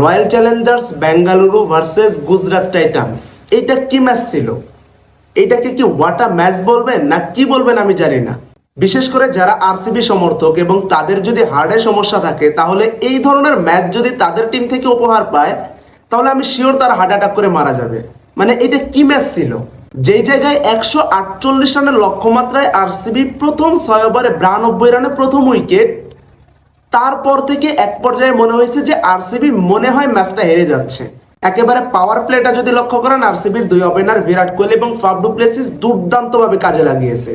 Royal Challengers Bengaluru versus Gujarat Titans. এটা কি match ছিল? এটাকে কি ওয়াটা ম্যাচ বলবেন না কি বলবেন আমি জানি না। বিশেষ করে যারা আরসিবি সমর্থক এবং তাদের যদি হার্টের সমস্যা থাকে, তাহলে এই ধরনের ম্যাচ যদি তাদের টিম থেকে উপহার পায়, তাহলে আমি শিওর তার হার্ট অ্যাটাক করে মারা যাবে। মানে এটা কি ম্যাচ ছিল? যেই জায়গায় একশো আটচল্লিশ রানের লক্ষ্যমাত্রায় আরসিবি প্রথম ছয় ওভারে বিরানব্বই রানে প্রথম উইকেট তারপর থেকে এক পর্যায়ে মনে হয়েছে যে আরসিবি মনে হয় ম্যাচটা হেরে যাচ্ছে। একেবারে পাওয়ার প্লেটা যদি লক্ষ্য করেন আরসিবির দুই ওপেনার বিরাট কোহলি এবং ফাফ ডুপ্লেসিস দুর্দান্তভাবে কাজে লাগিয়েছে।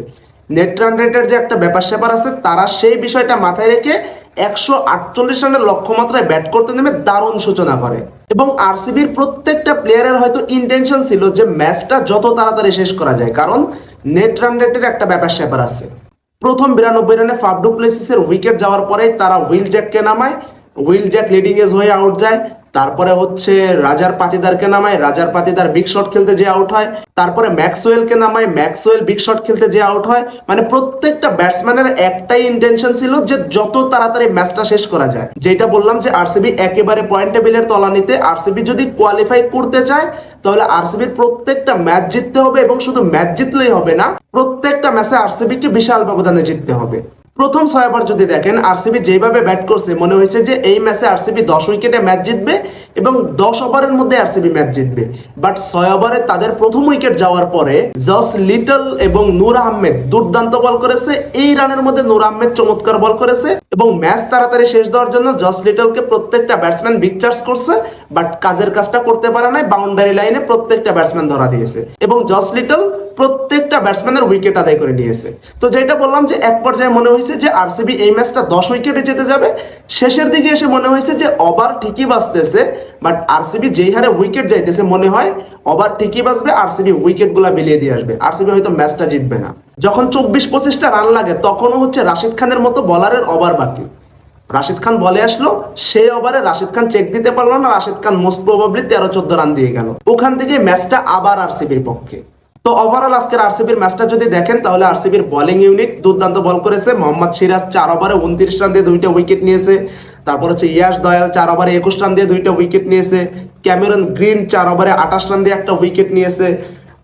নেট রান রেটের যে একটা ব্যাপার স্যাপার আছে, তারা সেই বিষয়টা মাথায় রেখে একশো আটচল্লিশ রানের লক্ষ্যমাত্রায় ব্যাট করতে নেমে দারুণ সূচনা করে। এবং আরসিবির প্রত্যেকটা প্লেয়ারের হয়তো ইন্টেনশন ছিল যে ম্যাচটা যত তাড়াতাড়ি শেষ করা যায়, কারণ নেট রান রেটের একটা ব্যাপার স্যাপার আছে। প্রথম বিরানব্বই রানে ফাফডু প্লেসিসের উইকেট যাওয়ার পরে তারা হুইল জ্যাককে নামায়। হুইল জ্যাক লিডিং এজ হয়ে আউট যায়। তারপরে হচ্ছে রাজার পাতিদারকে নামায়, রাজার পাতিদার বিগ শট খেলতে যে আউট হয়। তারপরে ম্যাক্সওয়েলকে নামায়, ম্যাক্সওয়েল বিগ শট খেলতে যে আউট হয়। মানে প্রত্যেকটা ব্যাটসম্যানের একটাই ইন্টেনশন ছিল যে যত তাড়াতাড়ি ম্যাচটা শেষ করা যায়। যেটা বললাম যে আরসিবি একেবারে পয়েন্ট টেবিলের তলানিতে আরসিবি যদি কোয়ালিফাই করতে চায়, তাহলে আরসিবির প্রত্যেকটা ম্যাচ জিততে হবে এবং শুধু ম্যাচ জিতলেই হবে না, প্রত্যেকটা ম্যাচে আরসিবিকে বিশাল ব্যবধানে জিততে হবে। প্রথম ছয় ওভার যদি দেখেন, আরসিবি যেভাবে ব্যাট করছে, মনে হয়েছে যে এই ম্যাচে আরসিবি দশ উইকেটে ম্যাচ জিতবে এবং দশ ওভারের মধ্যে আরসিবি ম্যাচ জিতবে। বাট ছয় ওভারে তাদের প্রথম উইকেট যাওয়ার পরে জস লিটল এবং নূর আহমেদ দুর্দান্ত বল করেছে। এই রানের মধ্যে নূর আহমেদ চমৎকার বল করেছে এবং ম্যাচ তাড়াতাড়ি শেষ দেওয়ার জন্য জস লিটলকে প্রত্যেকটা ব্যাটসম্যান বিগ চার্জ করছে। বাট কাজের কাজটা করতে পারে নাই বাউন্ডারি লাইনে প্রত্যেকটা ব্যাটসম্যান ধরা দিয়েছে। এবং জস লিটল প্রত্যেকটা ব্যাটসম্যানের উইকেট আদায় করে নিয়েছে। তো যেটা বললাম যে এক পর্যায়ে মনে হয়েছে যে আরসিবি এই ম্যাচটা দশ উইকেটে যেতে যাবে। শেষের দিকে এসে মনে হয়েছে যে ওভার ঠিকই বাঁচতেছে বাট আরসিবি যেই হারে উইকেট যাইতেছে মনে হয় ওভার ঠিকই বাঁচবে আরসিবি উইকেটগুলা বিলিয়ে দিয়ে আসবে। আরসিবি হয়তো ম্যাচটা জিতবে না। যখন চব্বিশ পঁচিশটা রান লাগে, তখনও হচ্ছে রাশিদ খানের মতো বলারের ওভার বাকি। রাশিদ খান বলে আসলো, সেই ওভারে রাশিদ খান চেক দিতে পারল না, রাশিদ খান মোস্ট প্রবাবলি তেরো চোদ্দ রান দিয়ে গেল। ওখান থেকে ম্যাচটা আবার আরসিবির পক্ষে। তো ওভারঅল আজকের আরসিবির ম্যাচটা যদি দেখেন, তাহলে আরসিবির বলিং ইউনিট দুর্দান্ত বল করেছে। মোহাম্মদ সিরাজ চার ওভারে উনত্রিশ রান দিয়ে দুইটা উইকেট নিয়েছে। তারপর হচ্ছে ইয়াস দয়াল চার ওভারে একুশ রান দিয়ে দুইটা উইকেট নিয়েছে। ক্যামেরন গ্রিন চার ওভারে আঠাশ রান দিয়ে একটা উইকেট নিয়েছে।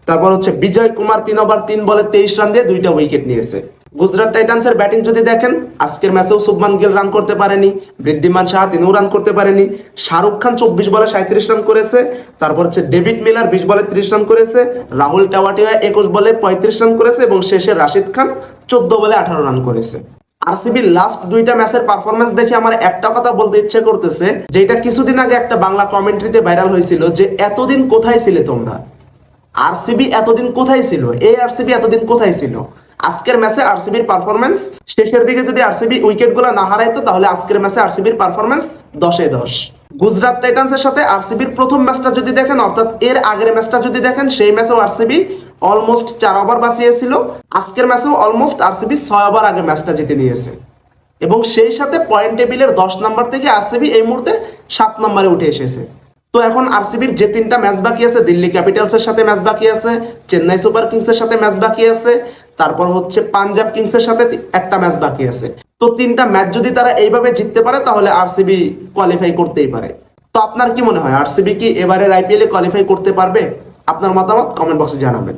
তারপর হচ্ছে বিজয় কুমার তিন ওভার তিন বলে তেইশ রান দিয়ে দুইটা উইকেট নিয়েছে। গুজরাট টাইটান্সের ব্যাটিং যদি দেখেন, আজকের ম্যাচেও শুভমান গিল রান করতে পারেনি বৃদ্ধিমান সাহা তিনিও রান করতে পারেনি, শাহরুখ খান চব্বিশ বলে সাঁত্রিশ রান করেছে, তারপর হচ্ছে ডেভিড মিলার বিশ বলে ত্রিশ রান করেছে, রাহুল টাওয়াটিয়া একুশ বলে পঁয়ত্রিশ রান করেছে এবং শেষে রাশিদ খান চোদ্দ বলে আঠারো রান করেছে। আরসিবির লাস্ট দুইটা ম্যাচের পারফরমেন্স দেখে আমার একটা কথা বলতে ইচ্ছে করতেছে, যেটা কিছুদিন আগে একটা বাংলা কমেন্ট্রিতে ভাইরাল হয়েছিল যে এতদিন কোথায় ছিলে তোমরা? আরসিবি এতদিন কোথায় ছিল? এই আরসিবি এতদিন কোথায় ছিল? আজকের ম্যাচে আরসিবির পারফরমেন্স শেষের দিকে যদি আরসিবি উইকেটগুলো না হারাইতো, তাহলে আজকের ম্যাচে আরসিবির পারফরমেন্স দশে দশ। গুজরাট টাইটান্সের সাথে আরসিবির প্রথম ম্যাচটা যদি দেখেন, অর্থাৎ এর আগের ম্যাচটা যদি দেখেন, সেই ম্যাচেও আরসিবি অলমোস্ট চার ওভার বাঁচিয়েছিল। আজকের ম্যাচেও অলমোস্ট আরসিবি ছয় ওভার আগে ম্যাচটা জিতে নিয়েছে। এবং সেই সাথে পয়েন্ট টেবিলের দশ নাম্বার থেকে আরসিবি এই মুহূর্তে সাত নম্বরে উঠে এসেছে। তো এখন আরসিবির যে তিনটা ম্যাচ বাকি আছে, দিল্লি ক্যাপিটালসের সাথে ম্যাচ বাকি আছে, চেন্নাই সুপার কিংসের সাথে ম্যাচ বাকি আছে তারপর হচ্ছে পাঞ্জাব কিংসের সাথে একটা ম্যাচ বাকি আছে। তো তিনটা ম্যাচ যদি তারা এইভাবে জিততে পারে, তাহলে আরসিবি কোয়ালিফাই করতেই পারে। তো আপনার কি মনে হয়, আরসিবি কি এবারের আইপিএল কোয়ালিফাই করতে পারবে? আপনার মতামত কমেন্ট বক্সে জানাবেন।